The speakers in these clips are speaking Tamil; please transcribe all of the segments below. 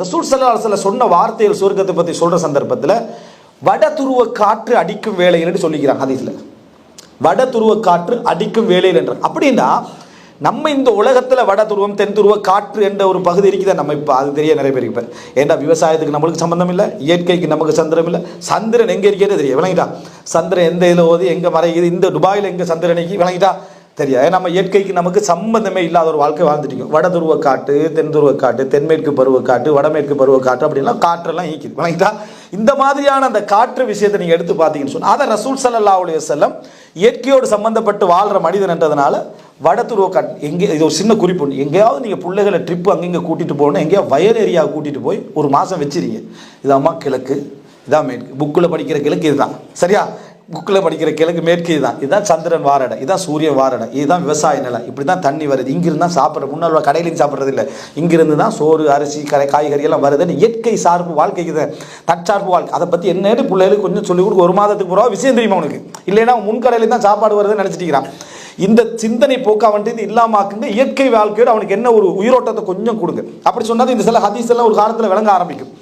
ரசூல் சல்லா அலுவல சொன்ன வார்த்தைகள் சுவர்க்கத்தை பற்றி சொல்கிற சந்தர்ப்பத்தில் வட துருவ காற்று அடிக்கும் வேலைன்னு சொல்லிக்கிறாங்க ஹதீஸில். வட துருவ காற்று அடிக்கும் வேலையில் என்ற. அப்படின்னா நம்ம இந்த உலகத்தில் வட துருவம் தென் துருவ காற்று என்ற ஒரு பகுதி இருக்குது? நம்ம இப்போ அது தெரிய நிறைய பேருக்கு இப்போ. ஏன்டா விவசாயத்துக்கு நம்மளுக்கு சம்மந்தம் இல்லை? இயற்கைக்கு நமக்கு சந்திரம் இல்லை? சந்திரன் எங்கே இருக்கிறது? தெரியும் விளங்கிட்டா? சந்திரன் எந்த இதில் ஓதி எங்கே மறையுது? இந்த துபாயில் எங்கே சந்திரனைக்கு விளங்கிட்டா? தெரியாது. நம்ம இயற்கைக்கு நமக்கு சம்மந்தமே இல்லாத ஒரு வாழ்க்கை வாழ்ந்துட்டு வட துருவ காட்டு தென் துருவ காட்டு தென்மேற்கு பருவ காட்டு வடமேற்கு பருவ காட்டு அப்படின்லாம் காற்றெல்லாம் ஈக்குது வணங்கிட்டா இந்த மாதிரியான அந்த காற்று விஷயத்தை நீங்கள் எடுத்து பார்த்தீங்கன்னு சொன்னால் அதை ரசூல் சல்லா அலைய செல்லம் இயற்கையோடு சம்மந்தப்பட்டு வாழ்கிற மனிதன்ன்றதுனால வட துருவ காட்டு எங்கே இது ஒரு சின்ன குறிப்பு எங்கேயாவது நீங்கள் பிள்ளைகளை ட்ரிப்பு அங்கங்கே கூட்டிகிட்டு போகணும் எங்கேயாவது வயல் ஏரியாவை கூட்டிகிட்டு போய் ஒரு மாதம் வச்சிருங்க. இதாம்மா கிழக்கு இதான் மேற்கு. புக்கில் படிக்கிற கிழக்கு இதுதான். சரியா? புக்கில் படிக்கிற கிழக்கு மேற்கு தான். இதுதான் சந்திரன் வாரடை இதுதான் சூரியன் வாரடை இதுதான் விவசாய நிலம். இப்படி தான் தண்ணி வருது. இங்கிருந்து தான் சாப்பிட்ற முன்னால் உள்ள கடையிலையும் சாப்பிட்றது இல்லை. இங்கிருந்து தான் சோறு அரிசி கரை காய்கறி எல்லாம் வருதுன்னு இயற்கை சார்பு வாழ்க்கைக்கு தான் தற்சார்பு வாழ்க்கை. அதை பற்றி என்னன்னு பிள்ளைகளுக்கு கொஞ்சம் சொல்லிக் கொடுக்க. ஒரு மாதத்துக்கு பூரா விஷயம் தெரியுமா உனக்கு? இல்லைன்னா அவன் முன்கடையில தான் சாப்பாடு வருதுன்னு நினச்சிட்டு இந்த சிந்தனை போக்கா வந்துட்டு இது இல்லாமாக்குங்க இயற்கை வாழ்க்கையோட அவனுக்கு என்ன ஒரு உயிரோட்டத்தை கொஞ்சம் கொடுங்க. அப்படி சொன்னால் இந்த சில ஹதீஸ் எல்லாம் ஒரு காலத்தில் விளங்க ஆரம்பிக்கும்.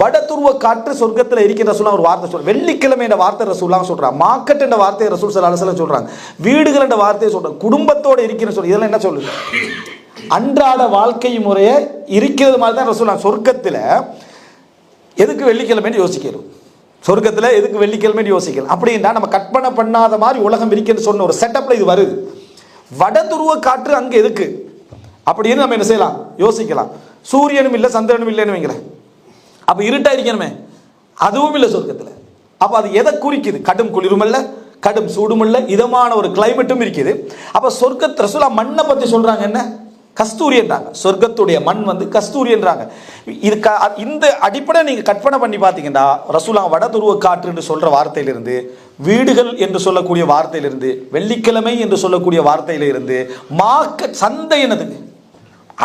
வடதுருவ காற்று சொர்க்கத்தில் இருக்கிற ரசூலா ஒரு வார்த்தை சொல்ற வெள்ளிக்கிழமை என்ற வார்த்தை ரசூலாம் சொல்றாங்க மார்க்கெட் என்ற வார்த்தையை ரசூல் சில அலுவலம் சொல்றாங்க. வீடுகள் என்ற வார்த்தையை சொல்றாங்க குடும்பத்தோடு இருக்கிற சொல்லி இதெல்லாம் என்ன சொல்லுது? அன்றாட வாழ்க்கை முறையை இருக்கிறது மாதிரி தான் ரசூலா. சொர்க்கத்தில் எதுக்கு வெள்ளிக்கிழமைன்னு யோசிக்கிறோம் சொர்க்கத்தில் எதுக்கு வெள்ளிக்கிழமைன்னு யோசிக்கலாம் அப்படின்னா நம்ம கற்பனை பண்ணாத மாதிரி உலகம் இருக்குன்னு சொன்ன ஒரு செட்டப்பில் இது வருது. வடதுருவ காற்று அங்கே எதுக்கு? அப்படின்னு நம்ம என்ன செய்யலாம்? யோசிக்கலாம். சூரியனும் இல்லை சந்திரனும் இல்லைன்னு வைங்களேன். அப்போ இருட்டாக இருக்கணுமே அதுவும் இல்லை சொர்க்கத்தில். அப்போ அது எதை குறிக்குது? கடும் குளிரும் இல்லை கடும் சூடும் இல்லை இதமான ஒரு கிளைமேட்டும் இருக்குது. அப்போ சொர்க்கத் ரசூலா மண்ணை பற்றி சொல்கிறாங்க என்ன? கஸ்தூரியன்றாங்க. சொர்க்கத்துடைய மண் வந்து கஸ்தூரியன்றாங்க. இது க இந்த அடிப்படை நீங்கள் கற்பனை பண்ணி பார்த்தீங்கன்னா ரசூலா வடதுருவ காற்று என்று சொல்கிற வார்த்தையிலிருந்து வீடுகள் என்று சொல்லக்கூடிய வார்த்தையிலிருந்து வெள்ளிக்கிழமை என்று சொல்லக்கூடிய வார்த்தையிலிருந்து மார்க்கெட் சந்தை என்னது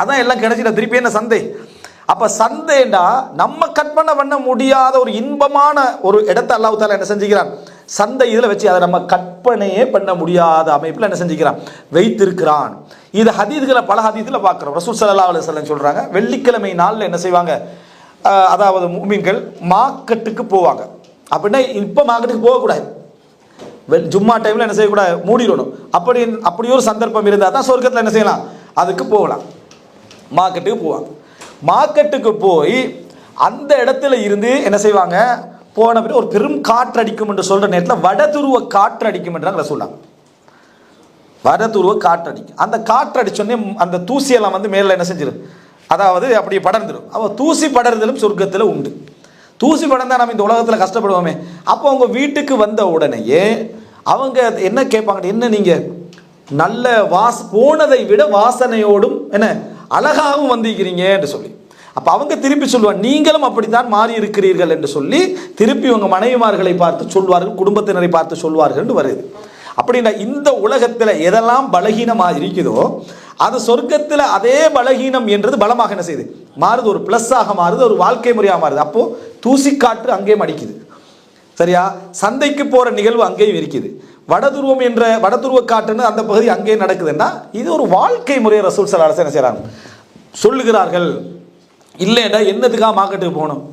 அதான் எல்லாம் கிடைச்சிட்ட திருப்பி என்ன சந்தை? அப்ப சந்தைண்டா நம்ம கற்பனை பண்ண முடியாத ஒரு இன்பமான ஒரு இடத்தை அல்லாஹ் தாலா என்ன செஞ்சுக்கிறான்? சந்தை இதில் வச்சு அதை நம்ம கற்பனையே பண்ண முடியாத அமைப்பில் என்ன செஞ்சுக்கிறான்? வைத்திருக்கிறான். இது ஹதீதுகளை பல ஹதீதில் பார்க்குறோம். ரசூல் சல்லா அலுவலம் சொல்கிறாங்க வெள்ளிக்கிழமை நாளில் என்ன செய்வாங்க? அதாவது மீன்கள் மார்க்கெட்டுக்கு போவாங்க. அப்படின்னா இப்போ மார்க்கெட்டுக்கு போகக்கூடாது. வெள் ஜும்மா டைமில் என்ன செய்யக்கூடாது? மூடிடணும். அப்படி அப்படி ஒரு சந்தர்ப்பம் இருந்தால் தான் சொர்க்கத்தில் என்ன செய்யலாம்? அதுக்கு போகலாம். மார்க்கெட்டுக்கு போவாங்க. மார்க்கெட்டுக்கு போய் அந்த இடத்துல இருந்து என்ன செய்வாங்க? போன பிறகு ஒரு பெரும் காற்று அடிக்கும் என்று சொல்கிற நேரத்தில் வடதுருவ காற்று அடிக்கும் என்றாங்க சொல்லாங்க வடதுருவ காற்று அடிக்கும். அந்த காற்று அடிச்சோடனே அந்த தூசியெல்லாம் வந்து மேலே என்ன செஞ்சிடும் அதாவது அப்படியே படர்ந்துடும் அப்போ தூசி படர்தலும் சொர்க்கத்தில் உண்டு. தூசி படர்ந்தால் நம்ம இந்த உலகத்தில் கஷ்டப்படுவோமே. அப்போ அவங்க வீட்டுக்கு வந்த உடனேயே அவங்க என்ன கேட்பாங்க? என்ன நீங்கள் நல்ல வாஸ் போனதை விட வாசனையோடும் என்ன? அழகாகவும் வந்திருக்கிறீங்க என்று சொல்லி. அப்போ அவங்க திருப்பி சொல்லுவாங்க நீங்களும் அப்படித்தான் மாறி இருக்கிறீர்கள் என்று சொல்லி திருப்பி உங்கள் மனைவிமார்களை பார்த்து சொல்வார்கள் குடும்பத்தினரை பார்த்து சொல்வார்கள் என்று வருது. அப்படின்னா இந்த உலகத்தில் எதெல்லாம் பலகீனமாக இருக்குதோ அது சொர்க்கத்தில் அதே பலகீனம் என்றது பலமாக என்ன செய்யுது? மாறுது ஒரு ப்ளஸ்ஸாக மாறுது ஒரு வாழ்க்கை முறையாக மாறுது. அப்போது தூசிக்காற்று அங்கேயும் அடிக்குது. சரியா? சந்தைக்கு போகிற நிகழ்வு அங்கேயும் இருக்குது. வடதுருவம் என்ற வடதுருவ காட்டுன்னு அந்த பகுதி அங்கே நடக்குதுன்னா இது ஒரு வாழ்க்கை முறையை ரசூல் சலாலசன் என்ன செய்கிறாங்க. சொல்லுகிறார்கள் இல்லைடா என்னத்துக்காக மார்க்கெட்டுக்கு போகணும்?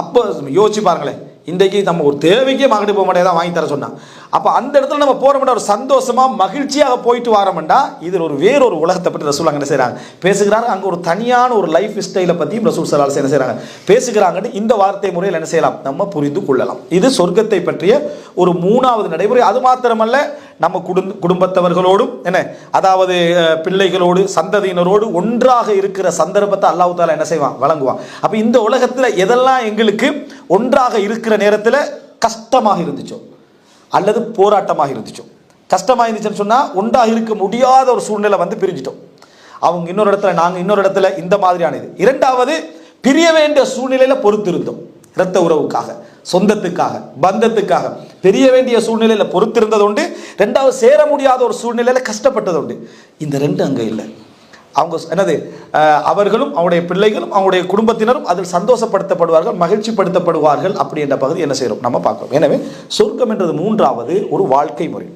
அப்போ யோசிச்சு பாருங்களேன். இன்றைக்கு நம்ம ஒரு தேவைக்கே மார்க்கெட்டுக்கு போக மாட்டேன் வாங்கி தர சொன்னான். அப்போ அந்த இடத்துல நம்ம போகிறோம்னா ஒரு சந்தோஷமாக மகிழ்ச்சியாக போயிட்டு வரோம்டா இதில் ஒரு வேறொரு உலகத்தை பற்றி ரசூல் அங்கே என்ன செய்கிறாங்க பேசுகிறாங்க அங்கே ஒரு தனியான ஒரு லைஃப் ஸ்டைலை பற்றியும் ரசூல் சலால் என்ன செய்கிறாங்க பேசுகிறாங்கன்னு இந்த வார்த்தை முறையில் என்ன செய்யலாம்? நம்ம புரிந்து கொள்ளலாம். இது சொர்க்கத்தை பற்றிய ஒரு மூணாவது நடைமுறை. அது மாத்திரமல்ல நம்ம குடும்ப குடும்பத்தவர்களோடும் என்ன அதாவது பிள்ளைகளோடு சந்ததியினரோடு ஒன்றாக இருக்கிற சந்தர்ப்பத்தை அல்லாஹ் தாலா என்ன செய்வான்? வழங்குவான். அப்போ இந்த உலகத்தில் எதெல்லாம் எங்களுக்கு ஒன்றாக இருக்கிற நேரத்தில் கஷ்டமாக இருந்துச்சோ? அல்லது போராட்டமாக இருந்துச்சோ? கஷ்டமாக இருந்துச்சுன்னு சொன்னால் ஒன்றாக இருக்க முடியாத ஒரு சூழ்நிலை வந்து பிரிஞ்சிட்டோம். அவங்க இன்னொரு இடத்துல நாங்கள் இன்னொரு இடத்துல இந்த மாதிரியான இது. இரண்டாவது பிரிய வேண்டிய சூழ்நிலையில் பொறுத்திருந்தோம். இரத்த உறவுக்காக சொந்தத்துக்காக பந்தத்துக்காக. பெரிய வேண்டிய சூழ்நிலையில் பொறுத்திருந்தது உண்டு. ரெண்டாவது சேர முடியாத ஒரு சூழ்நிலையில் கஷ்டப்பட்டது உண்டு. இந்த ரெண்டு அங்கே இல்லை. அவங்க என்னது அவர்களும் அவருடைய பிள்ளைகளும் அவருடைய குடும்பத்தினரும் அதில் சந்தோஷப்படுத்தப்படுவார்கள் மகிழ்ச்சிப்படுத்தப்படுவார்கள் அப்படி என்ற பகுதி என்ன செய்கிறோம் நம்ம பார்க்கிறோம். எனவே சொர்க்கம் என்றது மூன்றாவது ஒரு வாழ்க்கை முறை.